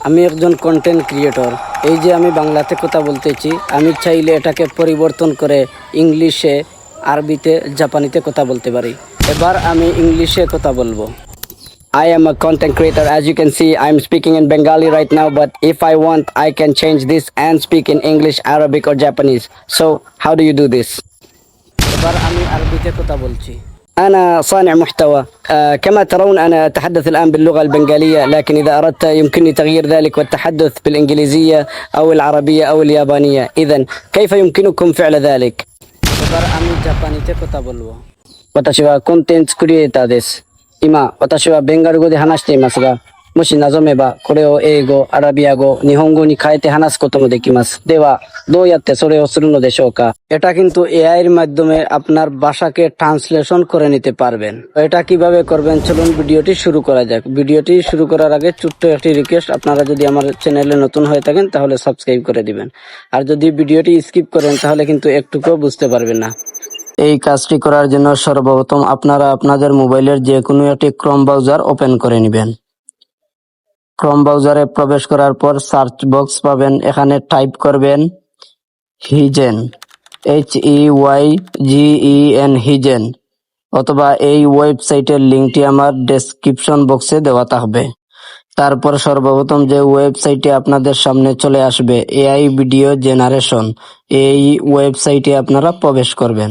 আমি একজন content creator এই যে আমি বাংলাতে কথা বলতেছি আমি চাইলে এটাকে পরিবর্তন করে ইংলিশে আরবিতে জাপানিতে কথা বলতে পারি এবার আমি ইংলিশে কথা বলব I am a content creator. As you can see, I'm speaking in Bengali right now, but if I want, I can change this and speak in English, Arabic, or Japanese. So, how do you do this? এবার আমি আরবিতে কথা বলছি أنا صانع محتوى آه كما ترون أنا أتحدث الآن باللغة البنغالية لكن إذا أردت يمكنني تغيير ذلك والتحدث بالإنجليزية أو العربية أو اليابانية إذا كيف يمكنكم فعل ذلك؟ 私はコンテンツクリエイターです。今、私はベンガル語で話していますが、もし望めば、これを英語、アラビア語、日本語に変えて話すこともできます。では、どうやってそれをするのでしょうかএটা কিন্তু AI এর মাধ্যমে আপনার ভাষাকে ট্রান্সলেশন করে নিতে পারবেন এটা কিভাবে করবেন চলুন ভিডিওটি শুরু করা যাক ভিডিওটি শুরু করার আগে ছোট্ট একটি রিকোয়েস্ট আপনারা যদি আমার চ্যানেলে নতুন হয়ে থাকেন তাহলে সাবস্ক্রাইব করে দিবেন আর যদি ভিডিওটি স্কিপ করেন তাহলে কিন্তু একটুকুও বুঝতে পারবেন না এই কাজটি করার জন্য সর্বপ্রথম আপনারা আপনাদের মোবাইলের যে কোনো একটি ক্রম ব্রাউজার ওপেন করে নেবেন ক্রম ব্রাউজারে প্রবেশ করার পর সার্চ বক্স পাবেন। এখানে টাইপ করবেন HeyGen H E Y G E N HeyGen অথবা এই ওয়েবসাইটের লিঙ্কটি আমার ডেসক্রিপশন বক্সে দেওয়া থাকবে। তারপর সর্বপ্রথম যে ওয়েবসাইটটি আপনাদের সামনে চলে আসবে এআই ভিডিও জেনারেশন এই ওয়েবসাইটে আপনারা প্রবেশ করবেন।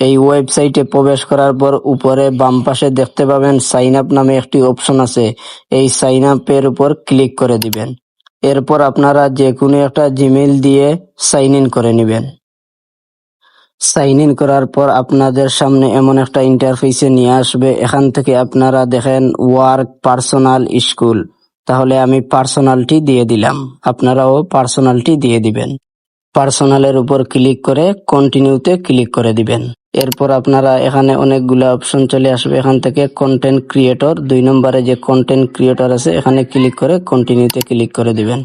এই ওয়েবসাইটে প্রবেশ করার পর উপরে বাম পাশে দেখতে পাবেন সাইন আপ নামে একটি অপশন আছে। এই সাইন আপের উপর ক্লিক করে দিবেন। এরপর আপনারা যে কোনো একটা জিমেইল দিয়ে সাইন ইন করে নেবেন। সাইন ইন করার পর আপনাদের সামনে এমন একটা ইন্টারফেসে নিয়ে আসবে। এখান থেকে আপনারা দেখেন ওয়ার্ক পার্সোনাল স্কুল। তাহলে আমি পার্সোনালটি দিয়ে দিলাম। আপনারাও পার্সোনালটি দিয়ে দিবেন। পার্সোনালের উপর ক্লিক করে কন্টিনিউতে ক্লিক করে দিবেন। এরপর আপনারা এখানে অনেকগুলো অপশন চলে আসবে। এখান থেকে কন্টেন্ট ক্রিয়েটর দুই নম্বরে যে কন্টেন্ট ক্রিয়েটর আছে, এখানে ক্লিক করে কন্টিনিউতে ক্লিক করে দিবেন।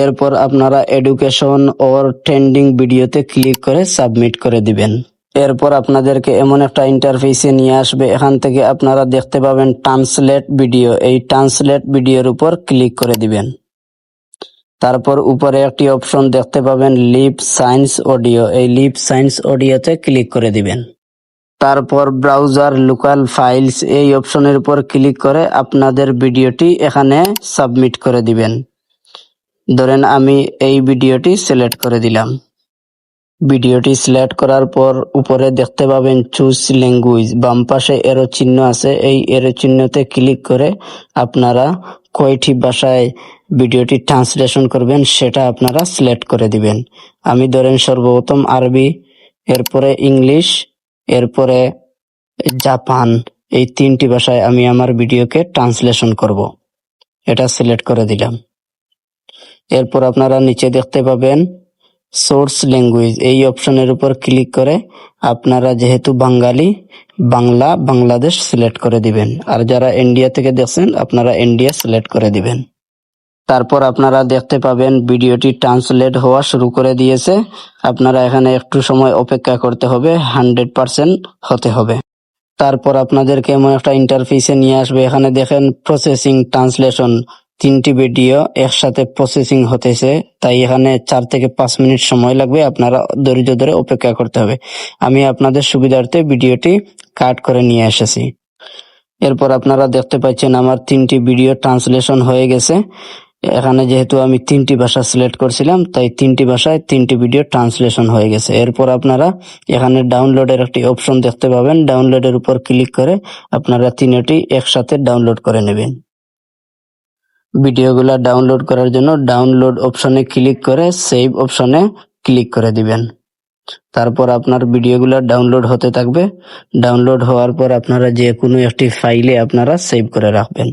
এরপর আপনারা এডুকেশন ওর ট্রেন্ডিং ভিডিওতে ক্লিক করে সাবমিট করে দিবেন। এরপর আপনাদেরকে এমন একটা ইন্টারফেসে নিয়ে আসবে। এখান থেকে আপনারা দেখতে পাবেন ট্রান্সলেট ভিডিও এই ট্রান্সলেট ভিডিওর উপর ক্লিক করে দিবেন। তারপর উপরে একটি অপশন দেখতে পাবেন লিপ সায়েন্স অডিও। এই লিপ সায়েন্স অডিওতে ক্লিক করে দিবেন। তারপর ব্রাউজার লোকাল ফাইলস, এই অপশনের উপর ক্লিক করে আপনাদের ভিডিওটি এখানে সাবমিট করে দিবেন। ধরেন আমি এই ভিডিওটি সিলেক্ট করে দিলাম। ভিডিওটি সিলেক্ট করার পর উপরে দেখতে পাবেন চুজ ল্যাঙ্গুয়েজ। বাম পাশে এরো চিহ্ন আছে। এই এরো চিহ্নতে ক্লিক করে আপনারা কয়টি ভাষায় ভিডিওটি ট্রান্সলেশন করবেন সেটা আপনারা সিলেক্ট করে দিবেন। আমি ধরেন সর্বপ্রথম আরবি, এরপরে ইংলিশ, এরপরে জাপান, এই তিনটি ভাষায় আমি আমার ভিডিওকে ট্রান্সলেশন করব। এটা সিলেক্ট করে দিলাম। এরপর আপনারা নিচে দেখতে পাবেন সোর্স ল্যাঙ্গুয়েজ। এই অপশনের উপর ক্লিক করে আপনারা যেহেতু বাঙালি, বাংলা, বাংলাদেশ সিলেক্ট করে দিবেন। আর যারা ইন্ডিয়া থেকে দেখছেন, আপনারা ইন্ডিয়া সিলেক্ট করে দিবেন। তারপর আপনারা দেখতে পাবেন ভিডিওটি ট্রান্সলেট হওয়া শুরু করে দিয়েছে। আপনারা এখানে একটু সময় অপেক্ষা করতে হবে, হান্ড্রেড পার্সেন্ট হতে হবে। তারপর আপনাদেরকে এমন একটা ইন্টারফেসে নিয়ে আসবে। এখানে দেখেন প্রসেসিং ট্রান্সলেশন তিনটি ভিডিও একসাথে প্রসেসিং হতেছে, তাই এখানে চার থেকে পাঁচ মিনিট সময় লাগবে, আপনারা ধৈর্য ধরে অপেক্ষা করতে হবে। আমি আপনাদের সুবিধার্থে ভিডিওটি কাট করে নিয়ে এসেছি। এরপর আপনারা দেখতে পাচ্ছেন আমার তিনটি ভিডিও ট্রান্সলেশন হয়ে গেছে। এখানে যেহেতু আমি তিনটি ভাষা সিলেক্ট করছিলাম, তাই তিনটি ভাষায় তিনটি ভিডিও ট্রান্সলেশন হয়ে গেছে। এরপর আপনারা এখানে ডাউনলোডের একটি অপশন দেখতে পাবেন। ডাউনলোডের উপর ক্লিক করে আপনারা তিনটি একসাথে ডাউনলোড করে নেবেন। ভিডিওগুলা ডাউনলোড করার জন্য ডাউনলোড অপশনে ক্লিক করে সেভ অপশনে ক্লিক করে দিবেন তারপর আপনার ভিডিওগুলো ডাউনলোড হতে থাকবে ডাউনলোড হওয়ার পর আপনারা যে কোনো একটি ফাইলে আপনারা সেভ করে রাখবেন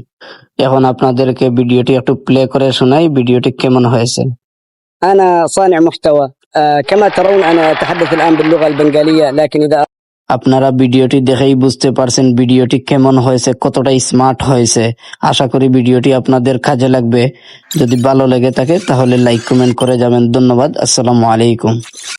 এখন আপনাদেরকে ভিডিওটি একটু প্লে করে শোনাই ভিডিওটি কেমন হয়েছে أنا صانع محتوى آه، كما ترون أنا أتحدث الآن باللغة البنغالية لكن إذا আপনারা ভিডিওটি দেখেই বুঝতে পারছেন ভিডিওটি কেমন হয়েছে, কতটা স্মার্ট হয়েছে। আশা করি ভিডিওটি আপনাদের কাজে লাগবে। যদি ভালো লেগে থাকে তাহলে লাইক কমেন্ট করে যাবেন। ধন্যবাদ। আসসালামু আলাইকুম।